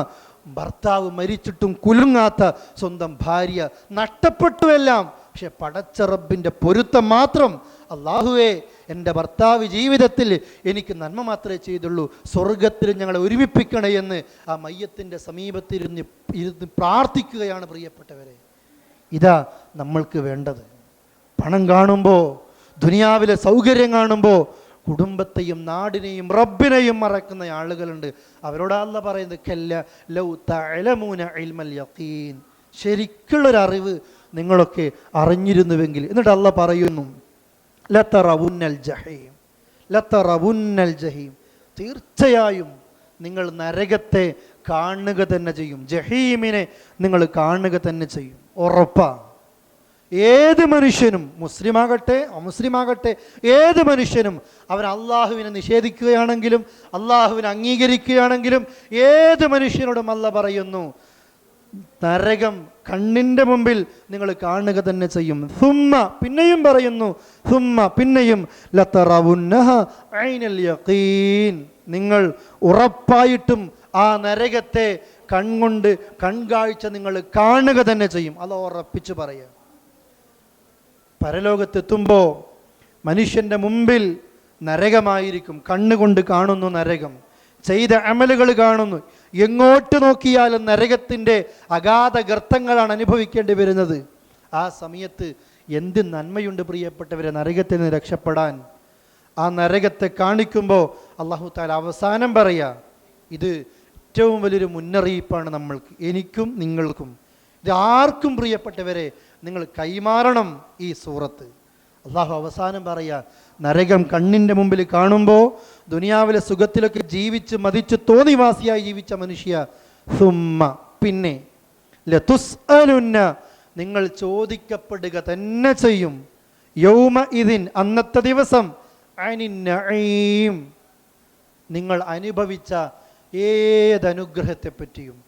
ഭർത്താവ് മരിച്ചിട്ടും കുലുങ്ങാത്ത സ്വന്തം ഭാര്യ നഷ്ടപ്പെട്ടുവെല്ലാം പക്ഷെ പടച്ചറബിന്റെ പൊരുത്തം മാത്രം അള്ളാഹുവേ എന്റെ ഭർത്താവ് ജീവിതത്തിൽ എനിക്ക് നന്മ മാത്രമേ ചെയ്തുള്ളൂ. സ്വർഗത്തിൽ ഞങ്ങളെ ഒരുമിപ്പിക്കണേ എന്ന് ആ മയ്യത്തിന്റെ സമീപത്തിരുന്ന് ഇരുന്ന് പ്രാർത്ഥിക്കുകയാണ് പ്രിയപ്പെട്ടവരെ. ഇതാ നമ്മൾക്ക് വേണ്ടത്. പണം കാണുമ്പോൾ ദുനിയാവിലെ സൗകര്യം കാണുമ്പോൾ കുടുംബത്തെയും നാടിനെയും റബ്ബിനെയും മറക്കുന്ന ആളുകളുണ്ട്. അവരോട് അല്ല പറയുന്നത്? കല്ല ലൗ ഇൽമൽ ശരിക്കുള്ളൊരറിവ് നിങ്ങളൊക്കെ അറിഞ്ഞിരുന്നുവെങ്കിൽ. എന്നിട്ട് അല്ല പറയുന്നു ലത്തറവുന്നൽ ജഹീം ലത്തറവുന്നൽ ജഹീം. തീർച്ചയായും നിങ്ങൾ നരകത്തെ കാണുക തന്നെ ചെയ്യും. ജഹീമിനെ നിങ്ങൾ കാണുക തന്നെ ചെയ്യും. ഉറപ്പാ. ഏത് മനുഷ്യനും മുസ്ലിമാകട്ടെ അമുസ്ലിമാകട്ടെ ഏത് മനുഷ്യനും അവൻ അള്ളാഹുവിനെ നിഷേധിക്കുകയാണെങ്കിലും അള്ളാഹുവിനെ അംഗീകരിക്കുകയാണെങ്കിലും ഏത് മനുഷ്യനോടും അല്ല പറയുന്നു നരകം കണ്ണിന്റെ മുമ്പിൽ നിങ്ങൾ കാണുക തന്നെ ചെയ്യും. സുമ്മ പിന്നെയും പറയുന്നു സുമ്മ പിന്നെയും യഖീൻ. നിങ്ങൾ ഉറപ്പായിട്ടും ആ നരകത്തെ കൺകൊണ്ട് കൺകാഴ്ച നിങ്ങൾ കാണുക തന്നെ ചെയ്യും. അത് ഉറപ്പിച്ച് പറയാം പരലോകത്തെത്തുമ്പോൾ മനുഷ്യന്റെ മുമ്പിൽ നരകമായിരിക്കും. കണ്ണുകൊണ്ട് കാണുന്നു നരകം. ചെയ്ത അമലുകൾ കാണുന്നു. എങ്ങോട്ട് നോക്കിയാലും നരകത്തിന്റെ അഗാധ ഗർത്തങ്ങളാണ് അനുഭവിക്കേണ്ടി വരുന്നത്. ആ സമയത്ത് എന്ത് നന്മയുണ്ട് പ്രിയപ്പെട്ടവരെ നരകത്തിൽ നിന്ന് രക്ഷപ്പെടാൻ. ആ നരകത്തെ കാണിക്കുമ്പോൾ അള്ളാഹു താല അവസാനം പറയാ ഇത് ഏറ്റവും വലിയൊരു മുന്നറിയിപ്പാണ് നമ്മൾക്ക് എനിക്കും നിങ്ങൾക്കും. ഇത് ആർക്കും പ്രിയപ്പെട്ടവരെ നിങ്ങൾ കൈമാറണം ഈ സൂറത്ത്. അള്ളാഹു അവസാനം പറയാ നരകം കണ്ണിന്റെ മുമ്പിൽ കാണുമ്പോൾ ദുനിയാവിലെ സുഖത്തിലൊക്കെ ജീവിച്ച് മതിച്ച് തോന്നിവാസിയായി ജീവിച്ച മനുഷ്യ. സുമ്മ. പിന്നെ ലതുസ് ലതുസ്അലുന്ന. നിങ്ങൾ ചോദിക്കപ്പെടുക തന്നെ ചെയ്യും. യൗമ ഇതിൻ അന്നത്തെ ദിവസം. അനിന്നീം നിങ്ങൾ അനുഭവിച്ച ഏതനുഗ്രഹത്തെപ്പറ്റിയും.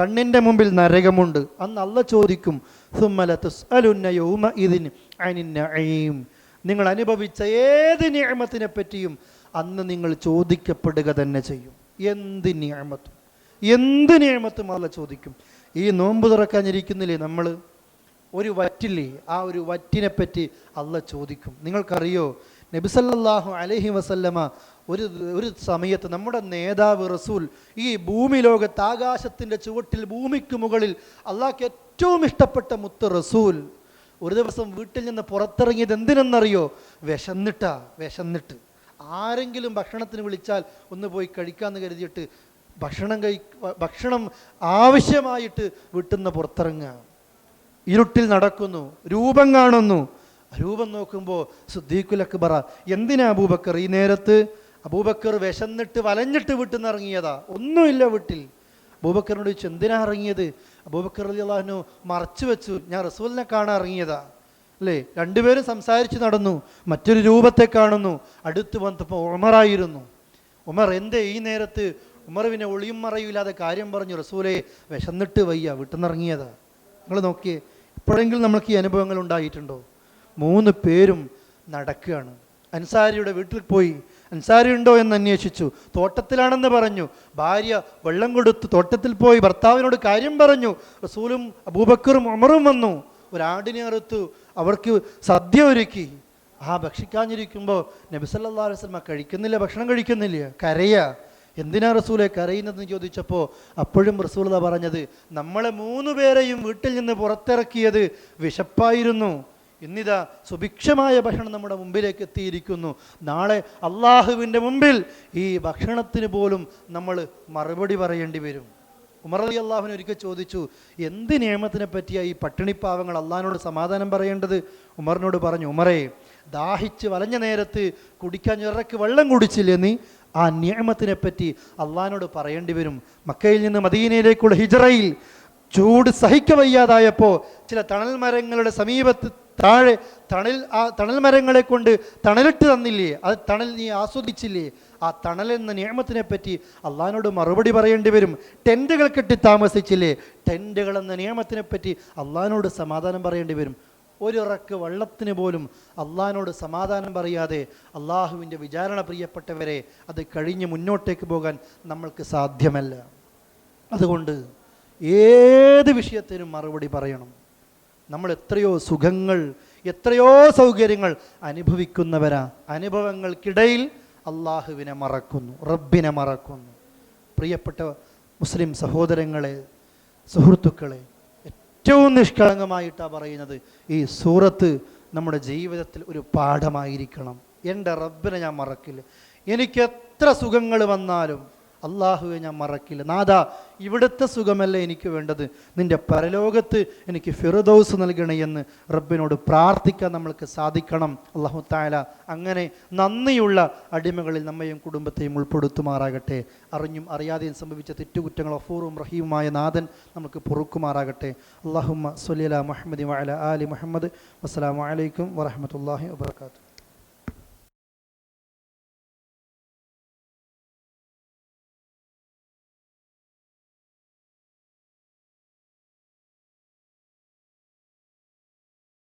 കണ്ണിന്റെ മുമ്പിൽ നരകമുണ്ട്. അന്ന് അല്ല ചോദിക്കും. സുമ്മല തുസ് അലുന്ന യൗമ ഇതിൻ അനിൻ നഈം. നിങ്ങൾ അനുഭവിച്ച ഏത് നിയമത്തിനെ പറ്റിയും അന്ന് നിങ്ങൾ ചോദിക്കപ്പെടുക തന്നെ ചെയ്യും. എന്ത് നിയമത്തും? എന്ത് നിയമത്തും അല്ല ചോദിക്കും. ഈ നോമ്പ് തുറക്കാനിരിക്കുന്നില്ലേ നമ്മൾ ഒരു വറ്റില്ലേ? ആ ഒരു വറ്റിനെ പറ്റി അല്ല ചോദിക്കും. നിങ്ങൾക്കറിയോ? നബിസല്ലാഹു അലഹി വസല്ലമ ഒരു ഒരു സമയത്ത് നമ്മുടെ നേതാവ് റസൂൽ ഈ ഭൂമി ലോകത്ത് ആകാശത്തിന്റെ ചുവട്ടിൽ ഭൂമിക്ക് മുകളിൽ അള്ളാഹ്ക്ക് ഏറ്റവും ഇഷ്ടപ്പെട്ട മുത്ത് റസൂൽ ഒരു ദിവസം വീട്ടിൽ നിന്ന് പുറത്തിറങ്ങിയത് എന്തിനെന്നറിയോ? വിശന്നിട്ടാ വിശന്നിട്ട്. ആരെങ്കിലും ഭക്ഷണത്തിന് വിളിച്ചാൽ ഒന്ന് പോയി കഴിക്കാമെന്ന് കരുതിയിട്ട് ഭക്ഷണം കഴി ഭക്ഷണം ആവശ്യമായിട്ട് വീട്ടിൽ നിന്ന് പുറത്തിറങ്ങുക. ഇരുട്ടിൽ നടക്കുന്നു രൂപം കാണുന്നു. രൂപം നോക്കുമ്പോൾ സുദ്ദീഖുൽ അക്ബറ എന്തിനാ അബൂബക്കർ ഈ നേരത്ത്? അബൂബക്കർ വിശന്നിട്ട് വലഞ്ഞിട്ട് വീട്ടിൽ നിന്ന് ഇറങ്ങിയതാ. ഒന്നുമില്ല വീട്ടിൽ. അബൂബക്കറിനോട് ചോദിച്ചു എന്തിനാ ഇറങ്ങിയത്? അബൂബക്കർ അലി അള്ളാഹുനു മറച്ചു വെച്ചു. ഞാൻ റസൂലിനെ കാണാൻ ഇറങ്ങിയതാ. അല്ലേ? രണ്ടുപേരും സംസാരിച്ച് നടന്നു. മറ്റൊരു രൂപത്തെ കാണുന്നു. അടുത്ത് വന്നപ്പോൾ ഉമറായിരുന്നു ഉമർ എന്തേ ഈ നേരത്ത്? ഉമർ പിന്നെ ഒളിയും മറയില്ലാതെ കാര്യം പറഞ്ഞു. റസൂലെ വിശന്നിട്ട് വയ്യ. വീട്ടിൽ നിങ്ങൾ നോക്കിയേ എപ്പോഴെങ്കിലും നമ്മൾക്ക് ഈ അനുഭവങ്ങൾ ഉണ്ടായിട്ടുണ്ടോ? മൂന്ന് പേരും നടക്കുകയാണ്. അൻസാരിയുടെ വീട്ടിൽ പോയി അൻസാരി ഉണ്ടോ എന്ന് അന്വേഷിച്ചു. തോട്ടത്തിലാണെന്ന് പറഞ്ഞു. ഭാര്യ വെള്ളം കൊടുത്ത് തോട്ടത്തിൽ പോയി ഭർത്താവിനോട് കാര്യം പറഞ്ഞു. റസൂലും അബൂബക്കറും അമറും വന്നു. ഒരാടിനെ അറുത്തു. അവർക്ക് സദ്യ ഒരുക്കി. ആ ഭക്ഷിക്കാഞ്ഞിരിക്കുമ്പോൾ നബിസല്ലാ അലൈവല്ല കഴിക്കുന്നില്ല ഭക്ഷണം കഴിക്കുന്നില്ല. കരയ. എന്തിനാ റസൂലെ കരയുന്നതെന്ന് ചോദിച്ചപ്പോൾ അപ്പോഴും റസൂല പറഞ്ഞത് നമ്മളെ മൂന്ന് പേരെയും വീട്ടിൽ നിന്ന് പുറത്തിറക്കിയത് വിശപ്പായിരുന്നു. ഇന്നിതാ സുഭിക്ഷമായ ഭക്ഷണം നമ്മുടെ മുമ്പിലേക്ക് എത്തിയിരിക്കുന്നു. നാളെ അള്ളാഹുവിന്റെ മുമ്പിൽ ഈ ഭക്ഷണത്തിന് പോലും നമ്മൾ മറുപടി പറയേണ്ടി വരും. ഉമർ അലി അള്ളാഹുവിനെ ഒരിക്കൽ ചോദിച്ചു എന്ത് നിയമത്തിനെ പറ്റിയാ ഈ പട്ടിണിപ്പാവങ്ങൾ അള്ളാഹിനോട് സമാധാനം പറയേണ്ടത്? ഉമറിനോട് പറഞ്ഞു ഉമറേ ദാഹിച്ച് വലഞ്ഞ നേരത്ത് കുടിക്കാൻ ഇറക്ക് വെള്ളം കുടിച്ചില്ലേ നീ? ആ നിയമത്തിനെ പറ്റി അള്ളഹാനോട് പറയേണ്ടി വരും. മക്കയിൽ നിന്ന് മദീനയിലേക്കുള്ള ഹിജറയിൽ ചൂട് സഹിക്കവയ്യാതായപ്പോൾ ചില തണൽ മരങ്ങളുടെ സമീപത്ത് താഴെ തണൽ ആ തണൽ മരങ്ങളെ കൊണ്ട് തണലിട്ട് തന്നില്ലേ? അത് തണൽ നീ ആസ്വദിച്ചില്ലേ? ആ തണൽ എന്ന നിയമത്തിനെ പറ്റി അള്ളഹാനോട് മറുപടി പറയേണ്ടി വരും. ടെന്റുകൾ കെട്ടി താമസിച്ചില്ലേ? ടെന്റുകൾ എന്ന നിയമത്തിനെ പറ്റി അള്ളഹാനോട് സമാധാനം പറയേണ്ടി വരും. ഒരിറക്ക് വള്ളത്തിന് പോലും അള്ളഹാനോട് സമാധാനം പറയാതെ അള്ളാഹുവിന്റെ വിചാരണ പ്രിയപ്പെട്ടവരെ അത് കഴിഞ്ഞ് മുന്നോട്ടേക്ക് പോകാൻ നമ്മൾക്ക് സാധ്യമല്ല. അതുകൊണ്ട് ഏത് വിഷയത്തിനും മറുപടി പറയണം. നമ്മൾ എത്രയോ സുഖങ്ങൾ എത്രയോ സൗകര്യങ്ങൾ അനുഭവിക്കുന്നവരാ. അനുഭവങ്ങൾക്കിടയിൽ അള്ളാഹുവിനെ മറക്കുന്നു റബ്ബിനെ മറക്കുന്നു. പ്രിയപ്പെട്ട മുസ്ലിം സഹോദരങ്ങളെ സുഹൃത്തുക്കളെ ഏറ്റവും നിഷ്കളങ്കമായിട്ടാണ് പറയുന്നത് ഈ സൂറത്ത് നമ്മുടെ ജീവിതത്തിൽ ഒരു പാഠമായിരിക്കണം. എന്റെ റബ്ബിനെ ഞാൻ മറക്കില്ല. എനിക്ക് എത്ര സുഖങ്ങൾ വന്നാലും അള്ളാഹുവെ ഞാൻ മറക്കില്ല. നാദാ ഇവിടുത്തെ സുഖമല്ല എനിക്ക് വേണ്ടത്? നിന്റെ പരലോകത്ത് എനിക്ക് ഫിറുദൌസ് നൽകണേ എന്ന് റബ്ബിനോട് പ്രാർത്ഥിക്കാൻ നമ്മൾക്ക് സാധിക്കണം. അള്ളാഹു താല അങ്ങനെ നന്ദിയുള്ള അടിമകളിൽ നമ്മയും കുടുംബത്തെയും ഉൾപ്പെടുത്തുമാറാകട്ടെ. അറിഞ്ഞും അറിയാതെയും സംഭവിച്ച തെറ്റുകുറ്റങ്ങൾ അഫൂറും റഹീമുമായ നാഥൻ നമുക്ക് പൊറുക്കുമാറാകട്ടെ. അള്ളാഹുമ്മ സൊലില മുഹമ്മദ് വാല ആലി മുഹമ്മദ്. വസ്സലാമു അലൈക്കും വറഹമത്തല്ലാഹി വബർക്കാത്തു